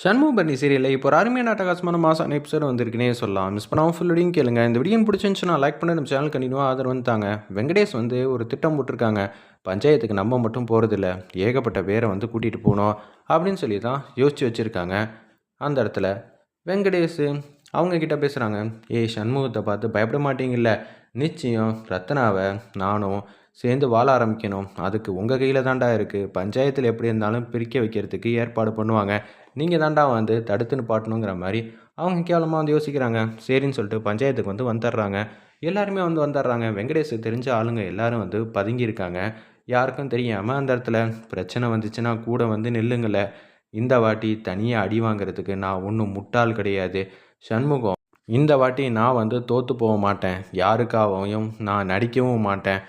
ஷண்முக சண்முகபரணி சீரியலில் இப்போ ஒரு அருமையான அட்டகாசமான மாதம் எபிசோடு வந்திருக்குனே சொல்லலாம். மிஸ் பண்ணாமல் ஃபுல் கேளுங்க. இந்த வீடியோ பிடிச்சிருந்துச்சுன்னா லைக் பண்ணி நம்ம சேனல் கண்டினியூவாக ஆதரவு வந்துட்டாங்க வெங்கடேஷ் வந்து ஒரு திட்டம் போட்டிருக்காங்க. பஞ்சாயத்துக்கு நம்ம மட்டும் போகிறதில்ல ஏகப்பட்ட பேரை வந்து கூட்டிகிட்டு போகணும் அப்படின்னு சொல்லி தான் யோசிச்சு வச்சுருக்காங்க. அந்த இடத்துல வெங்கடேஷ் அவங்கக்கிட்ட பேசுகிறாங்க ஏய் சண்முகத்தை பார்த்து பயப்பட மாட்டீங்கல்ல. நிச்சயம் ரத்னாவை நானும் சேர்ந்து வாழ ஆரம்பிக்கணும். அதுக்கு உங்கள் கையில் தாண்டா இருக்குது பஞ்சாயத்தில் எப்படி இருந்தாலும் பிரிக்க வைக்கிறதுக்கு ஏற்பாடு பண்ணுவாங்க. நீங்கள் தாண்டா வந்து தடுத்து நிப்பாட்டணுங்கிற மாதிரி அவங்க கேவலமாக வந்து யோசிக்கிறாங்க. சரின்னு சொல்லிட்டு பஞ்சாயத்துக்கு வந்து வந்துடுறாங்க. எல்லாருமே வந்து வந்துடுறாங்க. வெங்கடேஷ் தெரிஞ்ச ஆளுங்க எல்லாரும் வந்து பதுங்கியிருக்காங்க. யாருக்கும் தெரியாமல் அந்த இடத்துல பிரச்சனை வந்துச்சுன்னா கூட வந்து நில்லுங்கள. இந்த வாட்டி தனியாக அடி வாங்குறதுக்கு நான் ஒன்றும் முட்டாள் கிடையாது. சண்முகம் இந்த வாட்டி நான் வந்து தோற்று போக மாட்டேன். யாருக்காகவும் நான் நடிக்கவும் மாட்டேன்.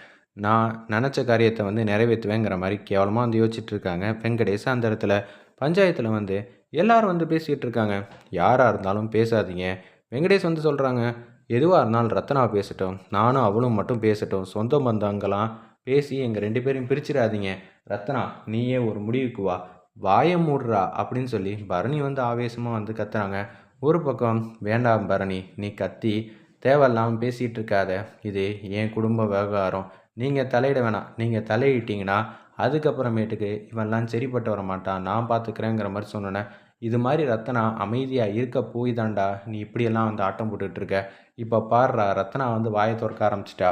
நான் நினச்ச காரியத்தை வந்து நிறைவேற்றுவேங்கிற மாதிரி கேவலமாக வந்து யோசிச்சுட்ருக்காங்க வெங்கடேஷ் அந்த இடத்துல. பஞ்சாயத்தில் வந்து எல்லாரும் வந்து பேசிகிட்டு இருக்காங்க. யாராக இருந்தாலும் பேசாதீங்க. வெங்கடேஷ் வந்து சொல்கிறாங்க எதுவாக இருந்தாலும் ரத்னா பேசட்டும். நானும் அவளும் மட்டும் பேசட்டும். சொந்த பந்தங்களாம் பேசி எங்கள் ரெண்டு பேரையும் பிரிச்சிடாதீங்க. ரத்னா நீயே ஒரு முடிவுக்கு வா. வாய மூடுறா அப்படின்னு சொல்லி பரணி வந்து ஆவேசமாக வந்து கத்துறாங்க. ஒரு பக்கம் வேண்டாம் பரணி நீ கத்தி. தேவையில்லாமல் பேசிகிட்டு இருக்காத. இது என் குடும்ப விவகாரம். நீங்கள் தலையிட வேணாம். நீங்கள் தலையிட்டிங்கன்னா அதுக்கப்புறமேட்டுக்கு இவன்லாம் சரிப்பட்டு வர மாட்டான் நான் பார்த்துக்கிறேங்கிற மாதிரி சொன்னோன்னே இது மாதிரி ரத்னா அமைதியாக இருக்க போய் தாண்டா நீ இப்படியெல்லாம் வந்து ஆட்டம் போட்டுட்ருக்க. இப்போ பாடுறா ரத்னா வந்து வாயை திறக்க ஆரம்பிச்சிட்டா.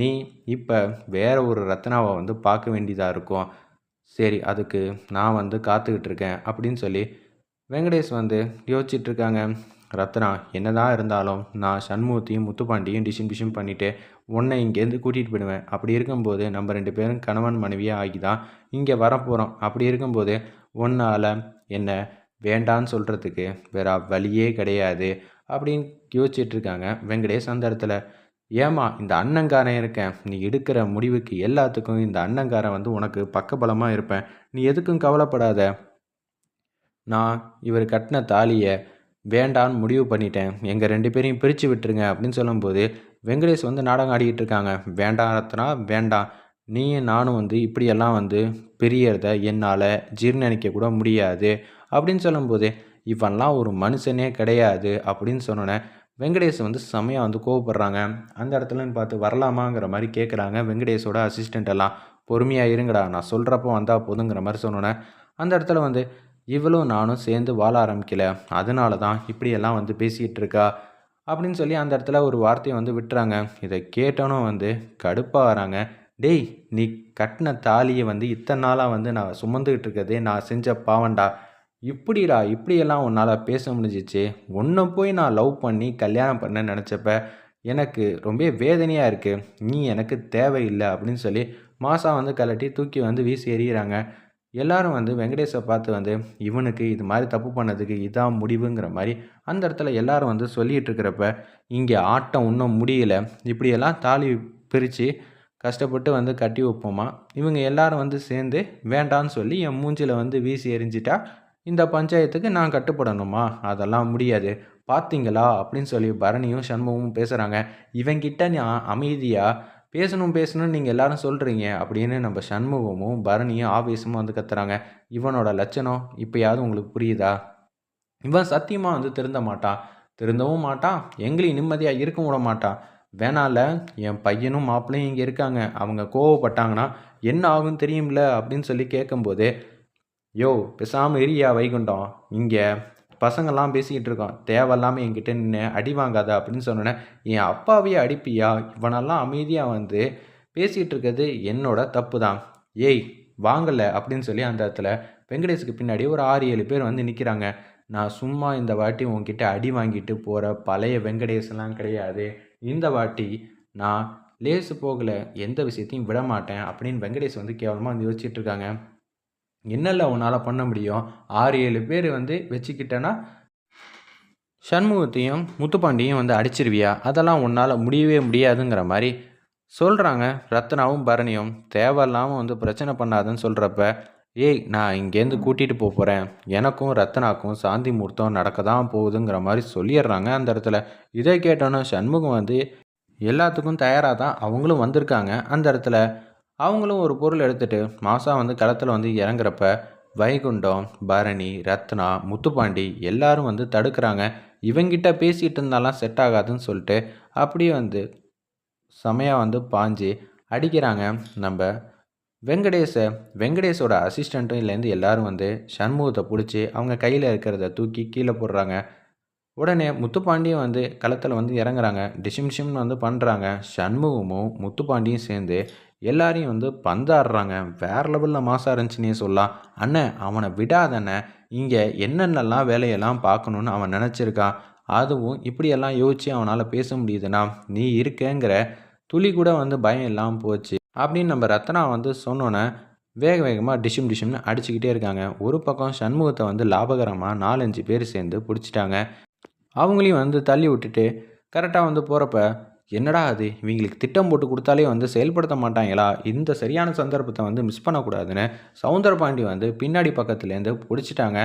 நீ இப்போ வேற ஒரு ரத்னாவை வந்து பார்க்க வேண்டியதாக இருக்கும். சரி அதுக்கு நான் வந்து காத்துக்கிட்டு இருக்கேன் அப்படின்னு சொல்லி வெங்கடேஷ் வந்து யோசிச்சுட்ருக்காங்க. ரத்னா ரத்னா என்னதான் இருந்தாலும் நான் சண்முகத்தையும் முத்துப்பாண்டியும் டிஷிம் டிஷிம் பண்ணிவிட்டு உன்னை இங்கேருந்து கூட்டிகிட்டு போயிடுவேன். அப்படி இருக்கும்போது நம்ம ரெண்டு பேரும் கணவன் மனைவியாக ஆகி தான் இங்கே வரப்போகிறோம் அப்படி இருக்கும்போது உன்னால் என்ன வேண்டான்னு சொல்கிறதுக்கு வேற வழியே கிடையாது அப்படின்னு யோசிச்சுட்டு இருக்காங்க வெங்கடேஷ் அந்த இடத்துல. ஏமா இந்த அண்ணங்காரன் இருக்கேன்? நீ எடுக்கிற முடிவுக்கு எல்லாத்துக்கும் இந்த அண்ணங்காரன் வந்து உனக்கு பக்கபலமாக இருப்பேன். நீ எதுக்கும் கவலைப்படாத. நான் இவர் கட்டின தாலியை வேண்டான்னு முடிவு பண்ணிட்டேன். எங்கள் ரெண்டு பேரையும் பிரித்து விட்டுருங்க அப்படின்னு சொல்லும்போது வெங்கடேஷ் வந்து நாடகம் ஆடிக்கிட்டு இருக்காங்க. வேண்டாம் ரத்னா வேண்டாம் நீயும் நானும் வந்து இப்படியெல்லாம் வந்து பெரியறத என்னால் ஜீர்ணிக்க கூட முடியாது. அப்படின்னு சொல்லும்போது இவன்லாம் ஒரு மனுஷனே கிடையாது அப்படின்னு சொன்னோன்னே வெங்கடேஷ் வந்து செம்மையாக வந்து கோவப்படுறாங்க. அந்த இடத்துலன்னு பார்த்து வரலாமாங்கிற மாதிரி கேட்குறாங்க வெங்கடேஷோட அசிஸ்டண்ட் எல்லாம். பொறுமையாக இருங்கடா நான் சொல்கிறப்போ வந்தால் போதுங்கிற மாதிரி சொன்னோன்னே அந்த இடத்துல வந்து இவளும் நானும் சேர்ந்து வாழ ஆரம்பிக்கல. அதனால தான் இப்படியெல்லாம் வந்து பேசிகிட்டு இருக்கா. அப்படின்னு சொல்லி அந்த இடத்துல ஒரு வார்த்தையை வந்து விட்டுறாங்க. இதை கேட்டோனும் வந்து கடுப்பாக வராங்க. டேய் நீ கட்டின தாலியை வந்து இத்தனை நாளாக வந்து நான் சுமந்துக்கிட்டு இருக்கதே நான் செஞ்ச பாவண்டா இப்படிடா இப்படியெல்லாம் உன்னால் பேச முடிஞ்சிச்சு. ஒன்றை போய் நான் லவ் பண்ணி கல்யாணம் பண்ண நினச்சப்ப எனக்கு ரொம்ப வேதனையாக இருக்குது நீ எனக்கு தேவையில்லை அப்படின்னு சொல்லி மாசா வந்து கலட்டி தூக்கி வந்து வீசி எறிகிறாங்க. எல்லாரும் வந்து வெங்கடேஷை பார்த்து வந்து இவனுக்கு இது மாதிரி தப்பு பண்ணதுக்கு இதான் முடிவுங்கிற மாதிரி அந்த இடத்துல எல்லாரும் வந்து சொல்லிகிட்டு இருக்கிறப்ப இங்கே ஆட்டம் இன்னும் முடியல. இப்படியெல்லாம் தாலி பிரித்து கஷ்டப்பட்டு வந்து கட்டி வைப்போமா? இவங்க எல்லாரும் வந்து சேர்ந்து வேண்டான்னு சொல்லி என் மூஞ்சில் வந்து வீசி எரிஞ்சிட்டா இந்த பஞ்சாயத்துக்கு நான் கட்டுப்படணுமா? அதெல்லாம் முடியாது. பார்த்தீங்களா? அப்படின்னு சொல்லி பரணியும் சண்முகமும் பேசுகிறாங்க இவங்கிட்ட நான் அமைதியாக பேசணும் பேசணும்னு நீங்கள் எல்லாரும் சொல்கிறீங்க அப்படின்னு நம்ம சண்முகமும் பரணியும் ஆவேசமும் வந்து கத்துறாங்க. இவனோட லட்சணம் இப்போயாவது உங்களுக்கு புரியுதா? இவன் சத்தியமாக வந்து திருந்த மாட்டான். திருந்தவும் மாட்டான். எங்களையும் நிம்மதியாக இருக்க விட மாட்டான். வேணால என் பையனும் மாப்பிள்ளையும் இங்கே இருக்காங்க. அவங்க கோவப்பட்டாங்கன்னா என்ன ஆகும் தெரியும்ல அப்படின்னு சொல்லி கேட்கும்போது யோ பேசாமல் இரியா வைகுண்டம். இங்கே பசங்கள்லாம் பேசிக்கிட்டு இருக்கோம் தேவையில்லாமல் என்கிட்ட நின்று அடி வாங்காத அப்படின்னு சொன்னோன்னே என் அப்பாவையே அடிப்பியா? இவனெல்லாம் அமைதியாக வந்து பேசிகிட்டு இருக்கிறது என்னோட தப்பு தான் ஏய் வாங்கலை. அப்படின்னு சொல்லி அந்த இடத்துல வெங்கடேஷுக்கு பின்னாடி ஒரு ஆறு ஏழு பேர் வந்து நிற்கிறாங்க நான் சும்மா இந்த வாட்டி உங்ககிட்ட அடி வாங்கிட்டு போகிற பழைய வெங்கடேஷெல்லாம் கிடையாது. இந்த வாட்டி நான் லேசு போகலை எந்த விஷயத்தையும் விட மாட்டேன் அப்படின்னு வெங்கடேஷ் வந்து கேவலமாக வந்து யோசிச்சுட்டு இருக்காங்க. என்னல்ல உன்னால் பண்ண முடியும்? ஆறு ஏழு பேர் வந்து வச்சுக்கிட்டேன்னா சண்முகத்தையும் முத்துப்பாண்டியும் வந்து அடிச்சிருவியா? அதெல்லாம் உன்னால் முடியவே முடியாதுங்கிற மாதிரி சொல்கிறாங்க ரத்னாவும் பரணியும் தேவையில்லாமல் வந்து பிரச்சனை பண்ணாதுன்னு சொல்கிறப்ப ஏய் நான் இங்கேருந்து கூட்டிகிட்டு போக போகிறேன் எனக்கும் ரத்னாக்கும் சாந்தி முகூர்த்தம் நடக்க தான் போகுதுங்கிற மாதிரி சொல்லிடுறாங்க அந்த இடத்துல. இதை கேட்டோன்னே சண்முகம் வந்து எல்லாத்துக்கும் தயாராக தான் அவங்களும் வந்திருக்காங்க. அந்த இடத்துல அவங்களும் ஒரு பொருள் எடுத்துகிட்டு மாசா வந்து களத்தில் வந்து இறங்குறப்ப வைகுண்டம் பரணி ரத்னா முத்துப்பாண்டி எல்லாரும் வந்து தடுக்கிறாங்க. இவங்கிட்ட பேசிகிட்டு இருந்தாலாம் செட் ஆகாதுன்னு சொல்லிட்டு அப்படியே வந்து செமையாக வந்து பாஞ்சு அடிக்கிறாங்க நம்ம வெங்கடேஷை வெங்கடேஷோட அசிஸ்டண்ட்டும் இல்லைருந்து எல்லாரும் வந்து சண்முகத்தை பிடிச்சி அவங்க கையில் இருக்கிறத தூக்கி கீழே போடுறாங்க. உடனே முத்துப்பாண்டியும் வந்து களத்தில் வந்து இறங்குறாங்க. டிஷிம் டிஷிம்னு வந்து பண்ணுறாங்க சண்முகமும் முத்துப்பாண்டியும் சேர்ந்து எல்லாரையும் வந்து பந்தாடுறாங்க. வேறு லெவலில் மாசாக இருந்துச்சுன்னே சொல்லலாம். அண்ணன் அவனை விடாதண்ணே. இங்கே என்னென்னலாம் வேலையெல்லாம் பார்க்கணுன்னு அவன் நினச்சிருக்கான். அதுவும் இப்படியெல்லாம் யோசித்து அவனால் பேச முடியுதுன்னா நீ இருக்கேங்கிற துளி கூட வந்து பயம் இல்லாமல் போச்சு. அப்படின்னு நம்ம ரத்னா வந்து சொன்னோன்னே வேக வேகமாக டிஷும் டிஷும்னு அடிச்சுக்கிட்டே இருக்காங்க. ஒரு பக்கம் சண்முகத்தை வந்து லாபகரமாக நாலஞ்சு பேர் சேர்ந்து பிடிச்சிட்டாங்க. அவங்களையும் வந்து தள்ளி விட்டுட்டு கரெக்டாக வந்து போகிறப்ப என்னடா அது? இவங்களுக்கு திட்டம் போட்டு கொடுத்தாலே வந்து செயல்படுத்த மாட்டாங்களா? இந்த சரியான சந்தர்ப்பத்தை வந்து மிஸ் பண்ணக்கூடாதுன்னு சவுந்தரபாண்டி வந்து பின்னாடி பக்கத்துலேருந்து பிடிச்சிட்டாங்க.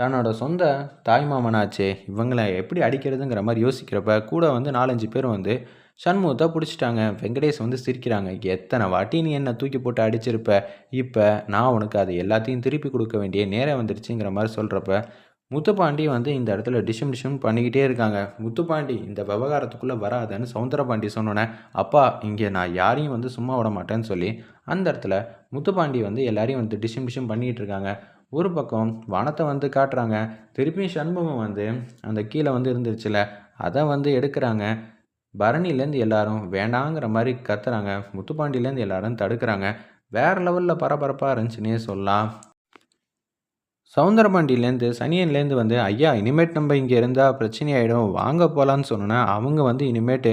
தன்னோட சொந்த தாய்மாமனாச்சே இவங்களை எப்படி அடிக்கிறதுங்கிற மாதிரி யோசிக்கிறப்ப கூட வந்து நாலஞ்சு பேர் வந்து சண்முகத்தை பிடிச்சிட்டாங்க. வெங்கடேஷ் வந்து சிரிக்கிறாங்க. எத்தனை வாட்டி நீ என்னை தூக்கி போட்டு அடிச்சிருப்ப? இப்போ நான் உனக்கு அது எல்லாத்தையும் திருப்பி கொடுக்க வேண்டிய நேரம் வந்துருச்சுங்கிற மாதிரி சொல்கிறப்ப முத்துப்பாண்டி வந்து இந்த இடத்துல டிஷம் டிஷம் பண்ணிக்கிட்டே இருக்காங்க. முத்துப்பாண்டி இந்த விவகாரத்துக்குள்ளே வராதுன்னு சவுந்தரபாண்டி சொன்னோன்னே அப்பா இங்கே நான் யாரையும் வந்து சும்மா விட மாட்டேன்னு சொல்லி அந்த இடத்துல முத்துப்பாண்டி வந்து எல்லாரையும் வந்து டிஷம் டிஷம் பண்ணிக்கிட்டு இருக்காங்க. ஒரு பக்கம் வனத்தை வந்து காட்டுறாங்க. திருப்பியும் சண்முகம் வந்து அந்த கீழே வந்து இருந்துருச்சுல அதை வந்து எடுக்கிறாங்க. பரணிலேருந்து எல்லாரும் வேண்டாங்கிற மாதிரி கத்துறாங்க. முத்துப்பாண்டிலேருந்து எல்லாரும் தடுக்கிறாங்க. வேறு லெவலில் பரபரப்பாக இருந்துச்சுன்னே சொல்லலாம். சவுந்தரபாண்டியிலேருந்து சனியன்லேருந்து வந்து ஐயா இனிமேட் நம்ம இங்கே இருந்தால் பிரச்சனை ஆகிடும் வாங்க போகலான்னு சொன்னோன்னா அவங்க வந்து இனிமேட்டு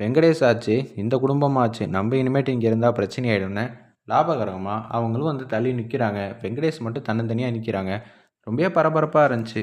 வெங்கடேஷ் ஆச்சு இந்த குடும்பமாச்சு நம்ம இனிமேட்டு இங்கே இருந்தால் பிரச்சனை ஆகிடும்னு லாபகரமாக அவங்களும் வந்து தள்ளி நிற்கிறாங்க வெங்கடேஷ் மட்டும் தன்னந்தனியாக நிற்கிறாங்க ரொம்ப பரபரப்பாக இருந்துச்சு.